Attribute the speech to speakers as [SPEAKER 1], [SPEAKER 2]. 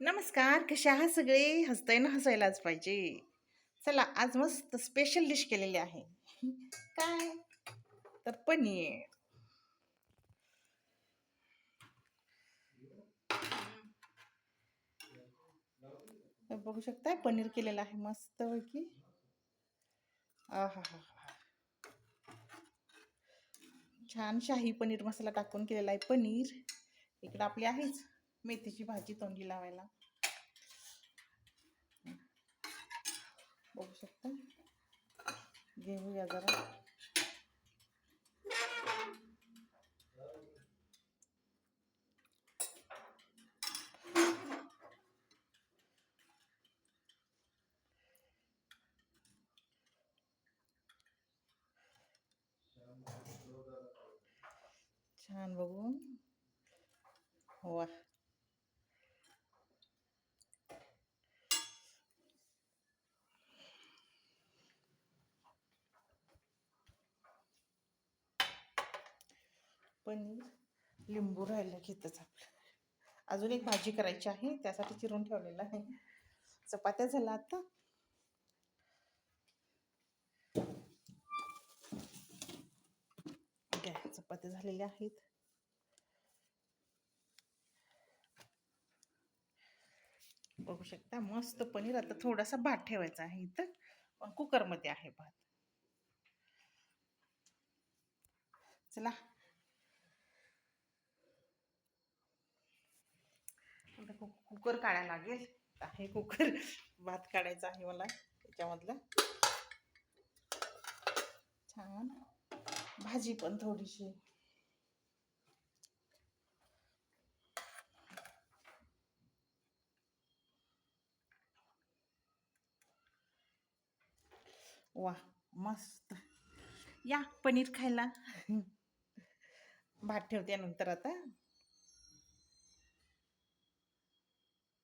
[SPEAKER 1] नमस्कार कसे आहात सगळे? हसताय ना हसायलाच पाहिजे. चला आज मस्त स्पेशल डिश केलेली आहे. काय? तर पनीर. हे बघू शकताय पनीर केलेलं आहे मस्त पैकी हा हा छान शाही पनीर मसाला टाकून केलेला आहे पनीर. इकडं आपली आहेच. मेथीची भाजी तोंडी लावायला. बघू शकता. घेऊया जरा. छान बघू. वा पनीर लिंबू राहिलं घेतच आपलं. अजून एक भाजी करायची आहे त्यासाठी चिरून ठेवलेलं आहे. चपात्या झाल्या आता. चपात्या झालेल्या आहेत. बघू शकता मस्त पनीर. आता थोडासा भात ठेवायचा आहे इथं पण कुकरमध्ये आहे भात. चला कु- कुकर काढायला लागेल. आहे कुकर. भात काढायचा आहे मला त्याच्यामधला. छान. भाजी पण थोडीशी. वा मस्त. या पनीर खायला. भात ठेवते नंतर आता.